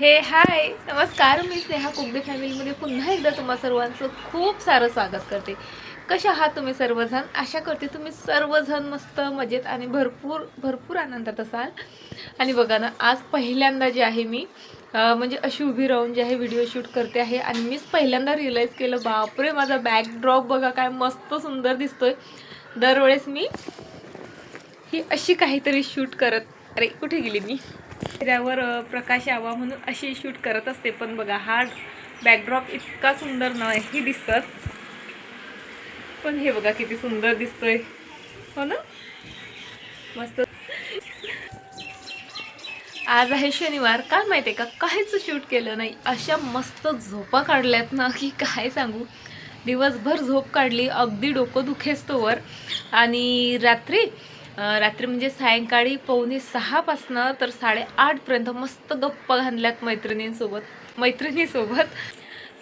हे हाय नमस्कार मी स्नेहा कुगडे फॅमिलीमध्ये पुन्हा एकदा तुम्हा सर्वांचं खूप सारं स्वागत करते. कशा आहात तुम्ही सर्वजण? आशा करते तुम्ही सर्वजण मस्त मजेत आणि भरपूर भरपूर आनंदात असाल. आणि बघा ना आज पहिल्यांदा जे आहे मी म्हणजे अशी उभी राहून जे आहे व्हिडिओ शूट करते आहे आणि मीच पहिल्यांदा रिअलाईज केलं बापरे माझा बॅकड्रॉप बघा काय मस्त सुंदर दिसतोय. दरवेळेस मी ही अशी काहीतरी शूट करत अरे कुठे गेली मी? त्यावर प्रकाश यावा म्हणून अशी शूट करत असते. पण बघा हा बॅकड्रॉप इतका सुंदर नाही दिसत. पण हे बघा किती सुंदर दिसतोय. हो ना? मस्त. आज आहे शनिवार. काय माहिती आहे का? काहीच शूट केलं नाही. अशा मस्त झोपा काढल्यात ना की काय सांगू? दिवसभर झोप काढली. अगदी डोकं दुखेस्तोवर. आणि रात्री रात्री म्हणजे सायंकाळी पावणे सहापासनं तर साडेआठपर्यंत मस्त गप्पा घालल्यात मैत्रिणींसोबत मैत्रिणीसोबत.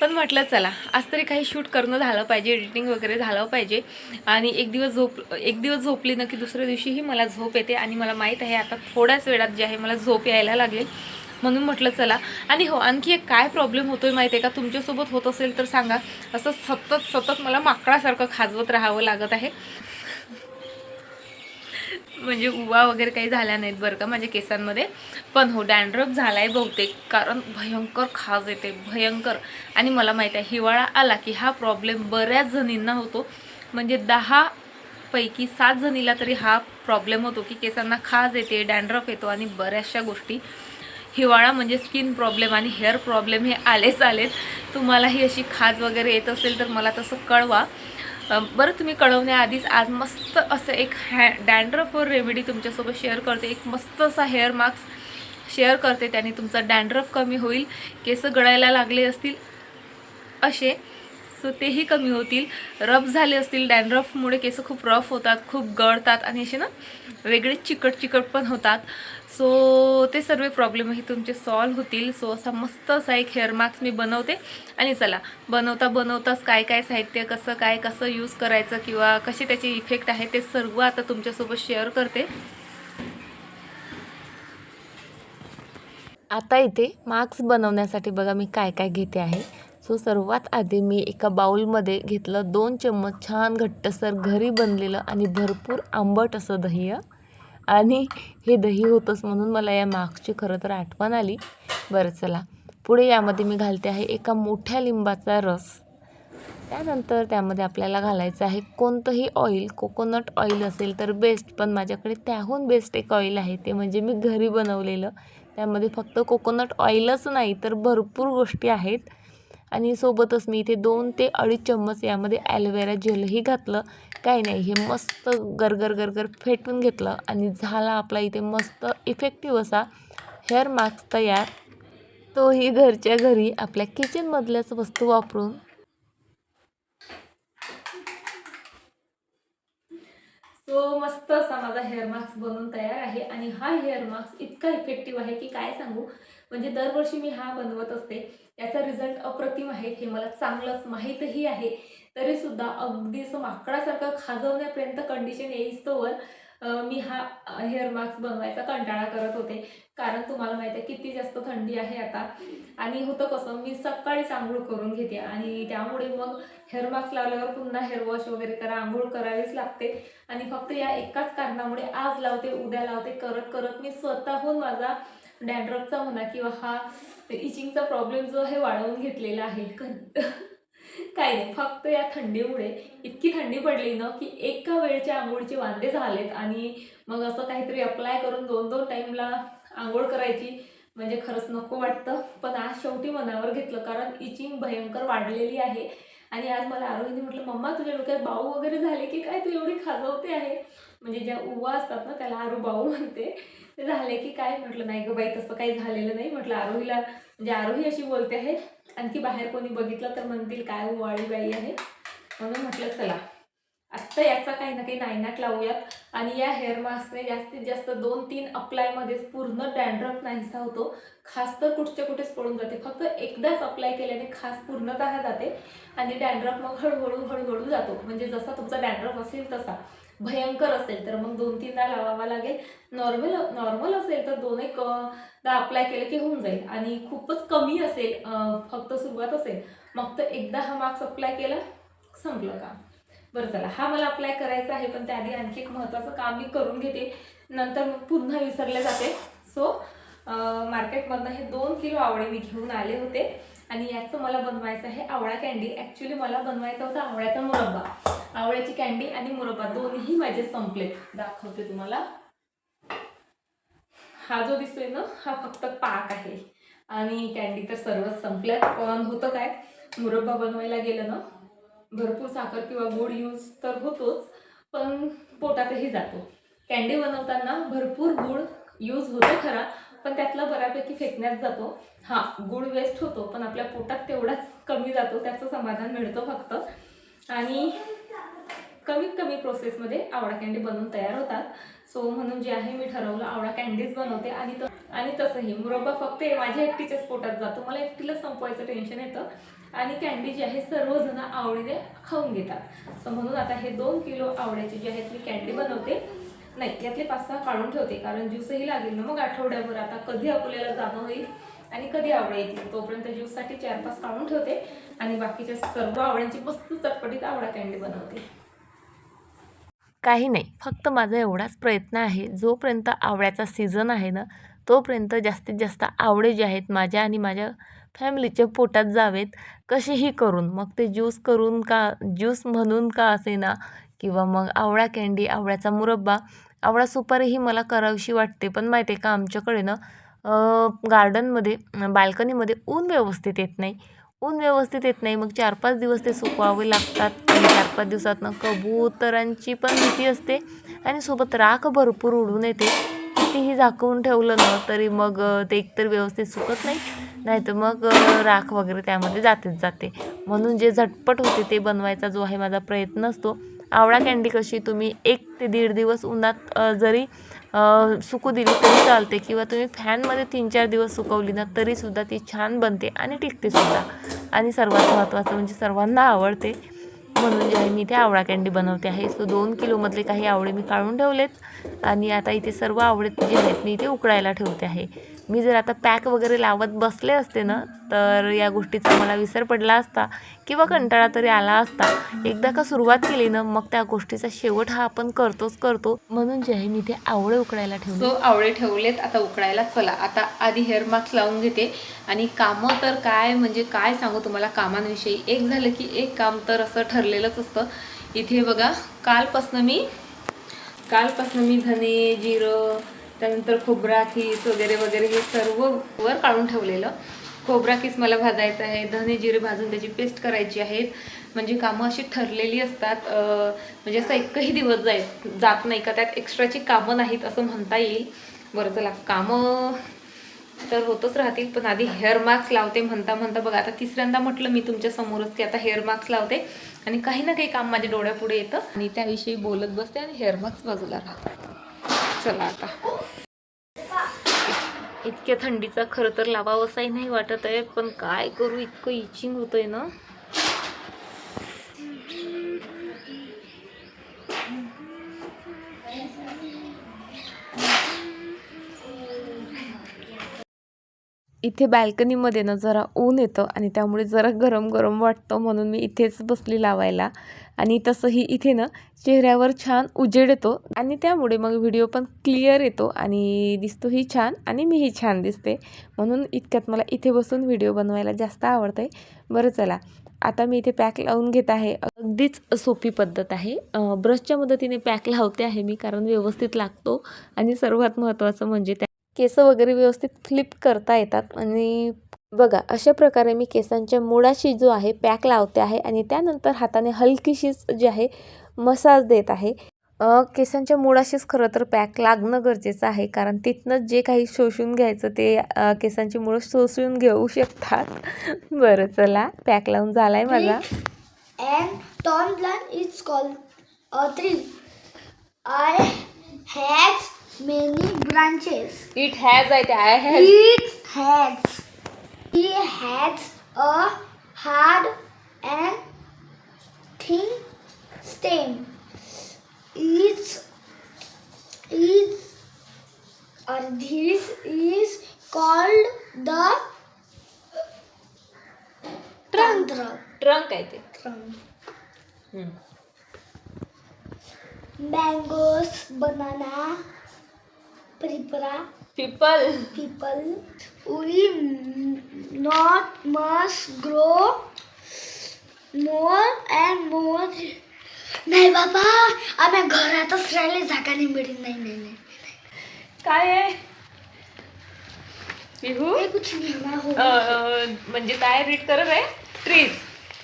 पण म्हटलं चला आज तरी काही शूट करणं झालं पाहिजे एडिटिंग वगैरे झालं पाहिजे. आणि एक दिवस झोप एक दिवस झोपली ना की दुसऱ्या दिवशीही मला झोप येते. आणि मला माहीत आहे आता थोड्याच वेळात जे आहे मला झोप यायला लागेल. म्हणून म्हटलं चला. आणि हो आणखी एक काय प्रॉब्लेम होतोय माहिती आहे का? तुमच्यासोबत होत असेल तर सांगा. असं सतत सतत मला माकडासारखं खाजवत राहावं लागत आहे. म्हणजे उवा वगैरे काही झाल्या नाहीत बरं का माझ्या केसांमध्ये. पण हो डॅन्ड्रफ झाला आहे बहुतेक. कारण भयंकर खाज येते भयंकर. आणि मला माहीत आहे हिवाळा आला की हा प्रॉब्लेम बऱ्याच जणींना होतो. म्हणजे दहा पैकी सात जणीला तरी हा प्रॉब्लेम होतो की केसांना खाज येते डॅन्ड्रफ येतो आणि बऱ्याचशा गोष्टी. हिवाळा म्हणजे स्किन प्रॉब्लेम आणि हेअर प्रॉब्लेम हे आलेच आलेत. तुम्हालाही अशी खाज वगैरे येत असेल तर मला तसं कळवा. बरं तुम्ही कळवण्याआधीच आज मस्त असं एक हॅ डॅन्ड्रफवर रेमेडी तुमच्यासोबत शेअर करते. एक मस्त असा हेअर मास्क शेअर करते त्याने तुमचा डॅन्ड्रफ कमी होईल केस गळायला लागले असतील असे सो तेही कमी होतील. रफ झाले असतील डॅन्ड्रफमुळे केस खूप रफ होतात खूप गळतात आणि असे ना वेगळे चिकट चिकट पण होतात. सो ते सर्व प्रॉब्लेमही तुमचे सॉल्व होतील. सो असा मस्त असा एक हेअर मास्क मी बनवते. आणि चला बनवता बनवताच काय काय साहित्य कसं काय कसं यूज करायचं किंवा कसे त्याचे इफेक्ट आहे ते सर्व आता तुमच्यासोबत शेअर करते. आता इथे मास्क बनवण्यासाठी बघा मी काय काय घेते आहे. सो सर्वात आधी मी एका बाउलमध्ये घेतलं दोन चम्मच छान घट्टसर घरी बनलेलं आणि भरपूर आंबट असं दही आणि हे दही होतंच म्हणून मला या मागची खरं तर आठवण आली. बरं चला. पुढे यामध्ये मी घालते आहे एका मोठ्या लिंबाचा रस. त्यानंतर त्यामध्ये आपल्याला घालायचं आहे कोणतंही ऑइल कोकोनट ऑइल असेल तर बेस्ट पण माझ्याकडे त्याहून बेस्ट एक ऑइल आहे. ते म्हणजे मी घरी बनवलेलं. त्यामध्ये फक्त कोकोनट ऑइलच नाही तर भरपूर गोष्टी आहेत. आणि सोबतच मी इथे दोन ते अडीच चम्मच यामध्ये ॲलोवेरा जेलही घातलं. काही नाही हे मस्त गरगर गरगर फेटून घेतलं आणि झाला आपला इथे मस्त इफेक्टिव्ह असा हेअर मास्क तयार. तोही घरच्या घरी आपल्या किचनमधल्याच वस्तू वापरून. सो मस्त असा माझा हेअर मास्क बनवून तयार आहे आणि हा हेअर मास्क इतका इफेक्टिव्ह आहे की काय सांगू? म्हणजे दरवर्षी मी हा बनवत असते. याचा रिझल्ट अप्रतिम आहे. हे मला चांगलंच माहीतही आहे. तरी सुद्धा अगदी असं माकडासारखं खाजवण्यापर्यंत कंडिशन येईस्तोवर मी हा हेअर मास्क बनवायचा कंटाळा करत होते. कारण तुम्हाला माहिती आहे किती जास्त थंडी आहे आता. आणि होतं कसं मी सकाळीच आंघोळ करून घेते. आणि त्यामुळे मग हेअर मास्क लावल्यावर पुन्हा हेअर वॉश वगैरे करा आंघोळ करावीच लागते. आणि फक्त या एकाच कारणामुळे आज लावते उद्या लावते करत करत मी स्वतःहून माझा डॅन्ड्रफचा म्हणा किंवा हा इचिंगचा प्रॉब्लेम जो आहे वाढवून घेतलेला आहे. क- नाही फक्त या थंडीमुळे इतकी थंडी पडली ना की एका वेळच्या आंघोळीचे वांदे झालेत आणि मग असं काहीतरी अप्लाय करून दोन दोन टाईमला आंघोळ करायची म्हणजे खरंच नको वाटतं. पण आज शेवटी मनावर घेतलं कारण इचिंग भयंकर वाढलेली आहे. आणि आज मला आरोहीने म्हटलं मम्मा तुझ्या डोक्यात बाऊ वगैरे झाले की काय? तू एवढी खाजवते आहे. म्हणजे ज्या उवा असतात ना त्याला आरू बाऊ म्हणते. झाले की काय? म्हटलं नाही गं बाई तसं काही झालेलं नाही. म्हटलं आरोहीला म्हणजे आरोही अशी बोलते आहे आणखी बाहेर कोणी बघितलं तर म्हणतील काय हो, वाळी बाई आहे. म्हणून म्हटलं चला आत्ता याचा काही ना काही नायनाट लावूयात. आणि या हेअर मास्कने जास्तीत जास्त दोन तीन अप्लायमध्येच पूर्ण डॅन्ड्रफ नाहीसा होतो. खास तर कुठच्या कुठेच पडून जाते. फक्त एकदाच अप्लाय केल्याने खास पूर्णतः जाते. आणि डॅन्ड्रफ मग हळूहळू हळूहळू जातो. म्हणजे जसा तुमचा डॅन्ड्रफ असेल तसा. भयंकर असेल तर मग दोन तीनदा लावावा लागेल. नॉर्मल नॉर्मल असेल तर दोन एक दा अप्लाय केलं की होऊन जाईल. आणि खूपच कमी असेल फक्त सुरुवात असेल मग तर एकदा हा मार्क्स अप्लाय केला संपलं काम. बरं चला हा मला अप्लाय करायचा आहे पण त्याआधी आणखी एक महत्त्वाचं काम मी करून घेते. नंतर मग पुन्हा विसरले जाते. सो मार्केटमधनं हे दोन किलो आवळे मी घेऊन आले होते. आणि याचं मला बनवायचं आहे आवळा कॅन्डी ॲक्च्युली मला बनवायचा होता आवळ्याचा मुरब्बा. आवळ्याची कॅन्डी आणि मुरब्बा दोन्ही माझे संपलेत दाखवते तुम्हाला. हा जो दिसतोय ना हा फक्त पाक आहे. आणि कॅन्डी तर सर्वच संपल्यात पण होतं काय? मुरब्बा बनवायला गेलं ना भरपूर साखर किंवा गोड यूज तर होतोच पण पोटातही जातो. कॅन्डी बनवताना भरपूर गुळ यूज होतो खरा पण त्यातला बऱ्यापैकी फेकण्यात जातो. हां गुड वेस्ट होतो पण आपल्या पोटात तेवढाच कमी जातो त्याचं समाधान मिळतं फक्त. आणि कमीत कमी प्रोसेसमध्ये आवळा कँडी बनवून तयार होतात. सो म्हणून जे आहे मी ठरवलं आवळा कँडीज बनवते. आणि त आणि तसंही. मुरब्बा फक्त माझ्या एकटीच्याच पोटात जातो. मला एकटीलाच संपवायचं टेन्शन येतं. आणि कँडी जी आहे सर्वजण आवडीने खाऊन घेतात. सो म्हणून आता हे दोन किलो आवळ्याची जी आहेत मी कँडी बनवते. नाही यातले पाच सहा काढून ठेवते कारण ज्यूसही लागेल ना मग आठवड्याभर. आता कधी अकोल्याला जाणं होईल आणि कधी आवळे येतील तोपर्यंत ज्यूससाठी चार पाच काढून ठेवते आणि बाकीच्या सर्व आवळ्यांची मस्त चटपटीत आवळा कॅन्डी बनवते. काही नाही फक्त माझा एवढाच प्रयत्न आहे. जोपर्यंत आवळ्याचा सीझन आहे ना तोपर्यंत जास्तीत जास्त आवळे जे आहेत माझ्या आणि माझ्या फॅमिलीच्या पोटात जावेत. कसेही करून मग ते ज्यूस करून का ज्यूस म्हणून का असे ना किंवा मग आवळा कँडी आवळ्याचा मुरब्बा आवळा सुपारीही मला करावीशी वाटते. पण माहिती आहे का आमच्याकडे ना गार्डनमध्ये बाल्कनीमध्ये ऊन व्यवस्थित येत नाही. ऊन व्यवस्थित येत नाही. मग चार पाच दिवस ते सुकवावे लागतात. आणि चार पाच दिवसातनं कबुतरांची पण भीती असते. आणि सोबत राख भरपूर उडून येते. कितीही झाकवून ठेवलं ना तरी मग ते एकतर व्यवस्थित सुकत नाही. नाहीतर मग राख वगैरे त्यामध्ये जातेच जाते. म्हणून जे झटपट होते ते बनवायचा जो आहे माझा प्रयत्न असतो. आवळा कँडी कशी तुम्ही एक ते दीड दिवस उन्हात जरी सुकू दिली तरी चालते किंवा तुम्ही फॅनमध्ये तीन चार दिवस सुकवली ना तरीसुद्धा ती छान बनते आणि टिकते सुद्धा. आणि सर्वात महत्त्वाचं म्हणजे सर्वांना आवडते. म्हणून जे आहे मी इथे आवळा कँडी बनवते आहे. सो दोन किलोमधले काही आवळे मी काढून ठेवलेत. आणि आता इथे सर्व आवळे जे आहेत मी इथे उकळायला ठेवते आहे. मी जर आता पॅक वगैरे लावत बसले असते ना तर या गोष्टीचा मला विसर पडला असता किंवा कंटाळा तरी आला असता. एकदा का सुरुवात केली ना मग त्या गोष्टीचा शेवट हा आपण करतोच करतो. म्हणून जे आहे मी इथे आवळे उकडायला ठेवले. सो आवळे ठेवलेत आता उकडायला चला. आता आधी हेअर मास्क लावून घेते. आणि कामं तर काय म्हणजे काय सांगू तुम्हाला कामांविषयी? एक झालं की एक काम तर असं ठरलेलंच असतं. इथे बघा कालपासनं मी कालपासनं मी धने जिरं त्यानंतर खोबरा खीस वगैरे वगैरे हे सर्व वर काढून ठेवलेलं. खोबरा किस मला भाजायचं आहे धने जिरे भाजून त्याची पेस्ट करायची आहेत. म्हणजे कामं अशी ठरलेली असतात म्हणजे असं एकही दिवस जाय जात नाही का? त्यात एक्स्ट्राची कामं नाहीत असं म्हणता येईल. बरं चला. कामं तर होतच राहतील पण आधी हेअर मास्क लावते म्हणता म्हणता. बघा आता तिसऱ्यांदा म्हटलं मी तुमच्या समोरच की आता हेअर मास्क लावते. आणि काही ना काही काम माझ्या डोळ्यापुढे येतं. आणि त्याविषयी बोलत बसते आणि हेअर मास्क बाजूला राहतात. चला आता. इतक्या थंडीचा खरं तर लावावंसाही नाही वाटत आहे पण काय करू इतकं इचिंग होतं आहे ना. इथे बॅल्कनीमध्ये ना जरा ऊन येतं आणि त्यामुळे जरा गरम गरम वाटतं म्हणून मी इथेच बसली लावायला. आणि तसंही इथे ना चेहऱ्यावर छान उजेड येतो आणि त्यामुळे मग व्हिडिओ पण क्लिअर येतो आणि दिसतोही छान आणि मीही छान दिसते. म्हणून इतक्यात मला इथे बसून व्हिडिओ बनवायला जास्त आवडतं आहे बरं चला आता मी इथे पॅक लावून घेत आहे. अगदीच सोपी पद्धत आहे. ब्रशच्या मदतीने पॅक लावते आहे मी कारण व्यवस्थित लागतो. आणि सर्वात महत्त्वाचं म्हणजे त्या केस वगैरे व्यवस्थित फ्लिप करता येतात. आणि बघा अशा प्रकारे मी केसांच्या मुळाशी जो आहे पॅक लावते आहे आणि त्यानंतर हाताने हलकीशीच जे आहे मसाज देत आहे. केसांच्या मुळाशीच खरं तर पॅक लागणं गरजेचं आहे कारण तिथनंच जे काही शोषून घ्यायचं ते केसांची मुळं शोषून घेऊ शकतात. बरं चला पॅक लावून झालाय माझा. and Don Blunt is called a. I many branches. Has आहे ते I has It has. It has a hard and thin stem. Its is or this is called the trunk. Trunk आहे ते Trunk. Hmm. Mangoes, banana, prepara, peepal people. We not must grow more and more. नाही बाबा आम्ही घरातच राहिले जागा नाही मिळेल नाही नाही नाही काय आहे? पिहू हे कुछ नहीं हो अ, अ, म्हणजे काय रीड करत आहे? ट्रीज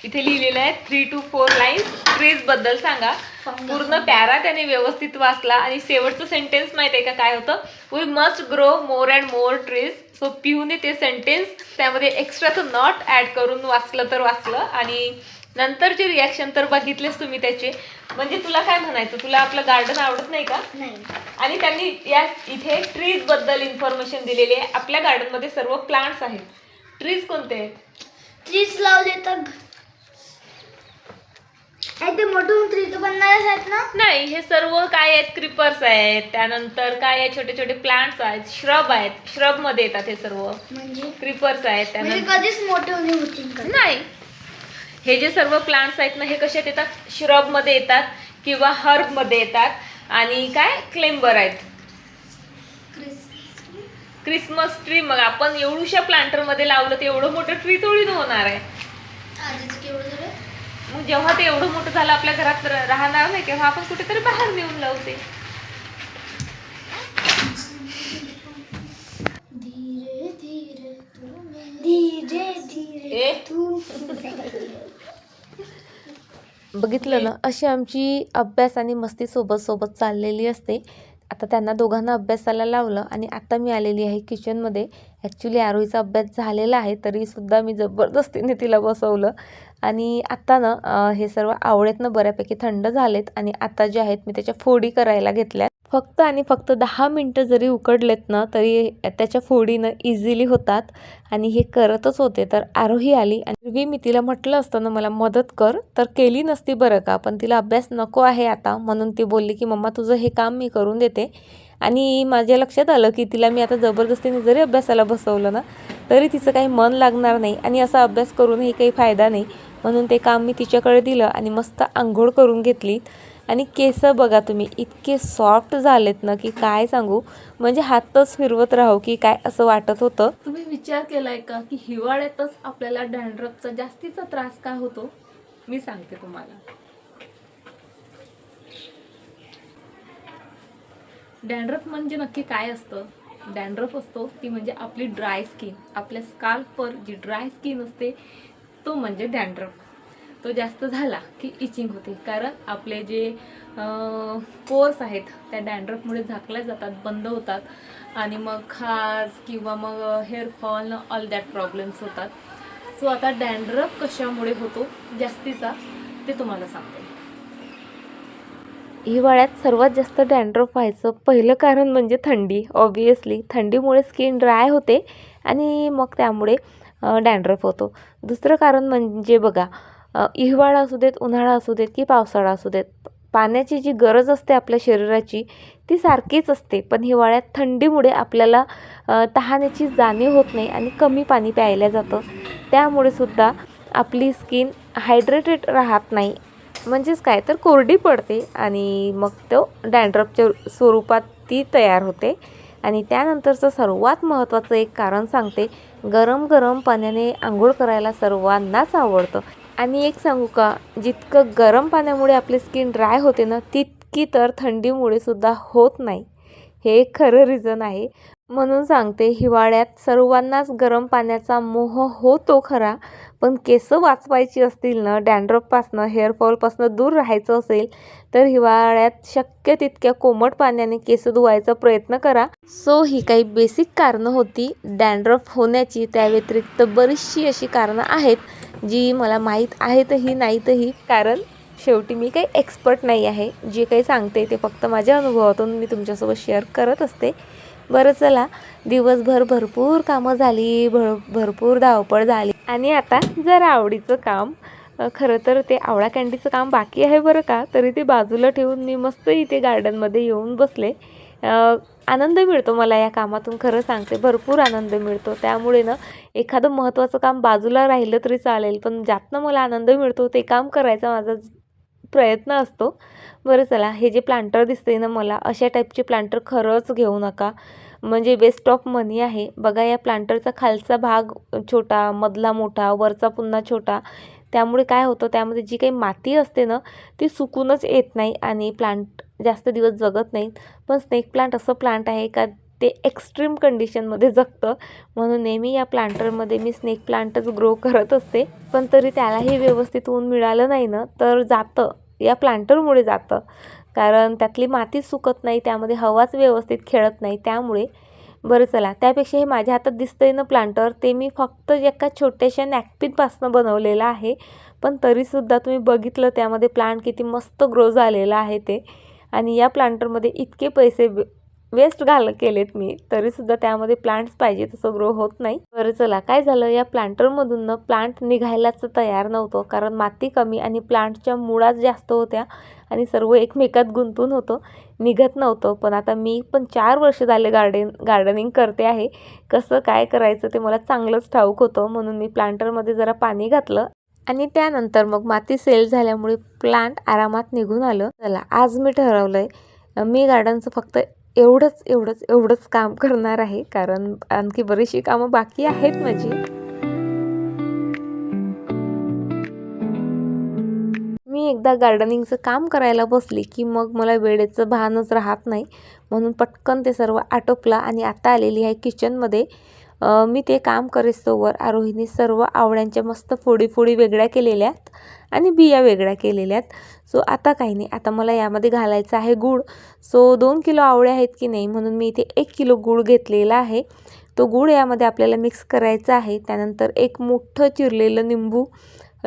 इथे लिहिलेलं आहे थ्री टू फोर लाईन्स ट्रीजबद्दल सांगा. पूर्ण पॅरा त्याने व्यवस्थित वाचला आणि शेवटचं सेंटेन्स माहिती आहे का काय होतं? We must grow more and more trees so पिहूने ते सेंटेन्स त्यामध्ये एक्स्ट्राचं नॉट ॲड करून वाचलं तर वाचलं आणि नंतरचे रिॲक्शन तर बघितलेच तुम्ही त्याचे. म्हणजे तुला काय म्हणायचं? तुला आपलं गार्डन आवडत नाही का? नाही. आणि त्यांनी या इथे ट्रीजबद्दल इन्फॉर्मेशन दिलेली आहे. आपल्या गार्डनमध्ये सर्व प्लांट्स आहेत. ट्रीज कोणते? आहेत ट्रीज लावले तर ते मोठून तर बनणारच आहेत ना? नाही हे सर्व काय आहेत? क्रिपर्स आहेत. त्यानंतर काय आहे? छोटे छोटे प्लांट्स आहेत. श्रब आहेत. श्रबमध्ये येतात हे सर्व. म्हणजे? क्रिपर्स आहेत. म्हणजे त्यानंतर कधीच मोठे होणे होतील का? नाही. हे जे सर्व प्लांट्स आहेत ना हे कशात येतात? श्रबमध्ये येतात किंवा हर्बमध्ये येतात. आणि काय? क्लेंबर आहेत. क्रिसमस ट्री मग आपण एवढूशा प्लांटरमध्ये लावलं तर एवढं मोठं ट्री थोडी होणार आहे. आधीच मग जेव्हा ते एवढं मोठं झालं आपल्या घरात राहणार नाही तेव्हा आपण कुठेतरी बाहेर नेऊन लावते धीरे धीरे तू. धीरे धीरे ए तू. बघितलं ना अशी आमची अभ्यास आणि मस्ती सोबत सोबत चाललेली असते. आता त्यांना दोघांना अभ्यासाला लावलं आणि आता मी आलेली आहे किचनमध्ये. ॲक्च्युली आरोहीचा अभ्यास झालेला आहे तरीसुद्धा मी जबरदस्तीने तिला बसवलं. आणि आत्ता ना हे सर्व आवळेतनं बऱ्यापैकी थंड झालेत आणि आता जे आहेत मी त्याच्या फोडी करायला घेतल्यात. फक्त आणि फक्त दहा मिनटं जरी उकडलेत ना तरी त्याच्या फोडीनं इझिली होतात आणि हे करतच होते. तर आरोही आली आणि पूर्वी मी तिला म्हटलं असतं ना मला मदत कर. तर केली नसती बरं का पण तिला अभ्यास नको आहे आता. म्हणून ती बोलली की मम्मा तुझं हे काम मी करून देते. आणि माझ्या लक्षात आलं की तिला मी आता जबरदस्तीने जरी अभ्यासाला बसवलं ना तरी तिचं काही मन लागणार नाही आणि असा अभ्यास करूनही काही फायदा नाही. म्हणून ते काम मी तिच्याकडे दिलं आणि मस्त आंघोळ करून घेतली. आणि केस बघा तुम्ही इतके सॉफ्ट झालेत ना की काय सांगू? म्हणजे हातच फिरवत राहू की काय असं वाटत होतं. तुम्ही विचार केलाय का की हिवाळ्यातच आपल्याला डॅन्ड्रफचा जास्तीचा त्रास का होतो? मी सांगते तुम्हाला. डॅन्ड्रफ म्हणजे नक्की काय असतं? डॅन्ड्रफ असतो ती म्हणजे आपली ड्राय स्किन आपल्या स्काल्फवर जी ड्राय स्किन असते तो म्हणजे डॅन्ड्रफ. तो जास्त झाला की इचिंग होते. कारण आपले जे पोर्स आहेत त्या डॅन्ड्रफमुळे झाकल्या जातात बंद होतात. आणि मग खाज किंवा मग hair fall all that problems होतात. सो आता डॅन्ड्रफ कशामुळे होतो जास्तीचा ते तुम्हाला सांगते. हिवाळ्यात सर्वात जास्त डॅन्ड्रफ व्हायचं पहिलं कारण म्हणजे थंडी. ऑब्वियसली थंडीमुळे स्किन ड्राय होते आणि मग त्यामुळे डॅन्ड्रफ होतो. दुसरं कारण म्हणजे बघा हिवाळा असू देत उन्हाळा असू देत की पावसाळा असू देत पाण्याची जी गरज असते आपल्या शरीराची ती सारखीच असते. पण हिवाळ्यात थंडीमुळे आपल्याला तहानेची जाणीव होत नाही आणि कमी पाणी प्यायलं जातं. त्यामुळे सुद्धा आपली स्किन हायड्रेटेड राहत नाही. म्हणजेच काय? तर कोरडी पडते आणि मग तो डॅन्ड्रफच्या स्वरूपात ती तयार होते. आणि त्यानंतरचं सर्वात महत्त्वाचं एक कारण सांगते गरम गरम पाण्याने आंघोळ करायला सर्वांनाच आवडतं. आणि एक सांगू का जितकं गरम पाण्यामुळे आपली स्किन ड्राय होते ना तितकी तर थंडीमुळे सुद्धा होत नाही. हे एक खरं रिझन आहे. म्हणून सांगते हिवाळ्यात सर्वांनाच गरम पाण्याचा मोह होतो खरा पण केस वाचवायची असतील ना डॅन्ड्रफपासनं हेअरफॉलपासनं दूर राहायचं असेल तर हिवाळ्यात शक्य तितक्या कोमट पाण्याने केस धुवायचा प्रयत्न करा. सो ही काही बेसिक कारणं होती. डॅन्ड्रफ होण्याची त्या व्यतिरिक्त बरीचशी अशी कारणं आहेत जी मला माहीत आहेतही नाहीतही. कारण शेवटी मी काही एक्सपर्ट नाही आहे. जे काही सांगते ते फक्त माझ्या अनुभवातून मी तुमच्यासोबत शेअर करत असते. बरं चला. दिवसभर भरपूर कामं झाली भर भरपूर धावपळ झाली. आणि आता जरा आवडीचं काम. खरं तर ते आवळा कॅन्डीचं काम बाकी आहे बरं का? तरी ते बाजूला ठेवून मी मस्त इथे गार्डनमध्ये येऊन बसले. आनंद मिळतो मला या कामातून खरं सांगते. भरपूर आनंद मिळतो. त्यामुळे ना एखादं महत्त्वाचं काम बाजूला राहिलं तरी चालेल पण ज्यातनं मला आनंद मिळतो ते काम करायचा माझा प्रयत्न असतो. बरं चला हे जे प्लांटर दिसते ना मला अशा टाईपचे प्लांटर खरंच घेऊ नका. म्हणजे बेस्ट ऑफ मनी आहे. बघा या प्लांटरचा खालचा भाग छोटा मधला मोठा वरचा पुन्हा छोटा. त्यामुळे काय होतं त्यामध्ये जी काही माती असते ना ती सुकूनच येत नाही आणि प्लांट जास्त दिवस जगत नाहीत. पण स्नेक प्लांट असं प्लांट आहे का ते एक्स्ट्रीम कंडिशनमध्ये जगतं. म्हणून नेहमी या प्लांटरमध्ये मी स्नेक प्लांटच ग्रो करत असते. पण तरी त्यालाही व्यवस्थित ऊन मिळालं नाही ना तर जातं. या प्लांटरमुळे जातं. कारण त्यातली माती सुकत नाही त्यामध्ये हवाच व्यवस्थित खेळत नाही. त्यामुळे बरं चला त्यापेक्षा हे माझ्या हातात दिसतंय ना प्लांटर ते मी फक्त एका छोट्याशा नॅपकिनपासनं बनवलेलं आहे. पण तरीसुद्धा तुम्ही बघितलं त्यामध्ये प्लांट किती मस्त ग्रो झालेलं आहे ते. आणि या प्लांटरमध्ये इतके पैसे वेस्ट घाल केलेत मी. तरीसुद्धा त्यामध्ये प्लांट्स पाहिजे तसं ग्रो होत नाही. बरं चला. काय झालं? या प्लांटरमधून ना प्लांट निघायलाच तयार नव्हतं. कारण माती कमी आणि प्लांटच्या मुळाच जास्त होत्या. आणि सर्व एकमेकात गुंतून होतं. निघत नव्हतं. पण आता मी पण चार वर्ष झाले गार्डन गार्डनिंग करते आहे. कसं काय करायचं ते मला चांगलंच ठाऊक होतं. म्हणून मी प्लांटरमध्ये जरा पाणी घातलं. आणि त्यानंतर मग माती सेल झाल्यामुळे प्लांट आरामात निघून आलं. चला. आज मी ठरवलं आहे मी गार्डनचं फक्त एवढंच एवढंच एवढंच काम करणार आहे. कारण आणखी बरीचशी कामं बाकी आहेत माझी. मी एकदा गार्डनिंगचं काम करायला बसले की मग मला वेळेचं भानच राहत नाही. म्हणून पटकन ते सर्व आटोपलं आणि आता आलेली आहे किचनमध्ये मी ते काम करेस्तोवर आरोहीने सर्व आवळ्यांच्या मस्त फोडी फोडी वेगळ्या केलेल्यात आणि बिया वेगळ्या केलेल्यात. सो आता काही नाही. आता मला यामध्ये घालायचं आहे गूळ. सो दोन किलो आवळे आहेत की नाही म्हणून मी इथे एक किलो गूळ घेतलेला आहे. तो गूळ यामध्ये आपल्याला मिक्स करायचा आहे. त्यानंतर एक मोठं चिरलेलं निंबू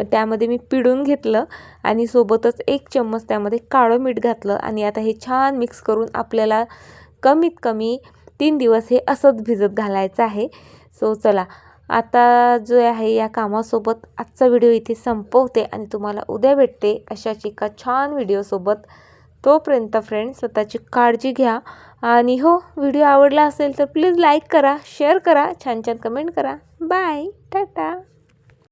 त्यामध्ये मी पिळून घेतलं आणि सोबतच एक चम्मच त्यामध्ये काळं मीठ घातलं आणि आता हे छान मिक्स करून आपल्याला कमीत कमी तीन दिवस हे असंच भिजत घालायचं आहे. सो चला. आता जो आहे या कामासोबत आजचा व्हिडिओ इथे संपवते आणि तुम्हाला उद्या भेटते अशाच एका छान व्हिडिओसोबत तोपर्यंत फ्रेंड स्वतःची काळजी घ्या. आणि हो व्हिडिओ आवडला असेल तर प्लीज लाईक करा शेअर करा छान छान कमेंट करा. बाय टाटा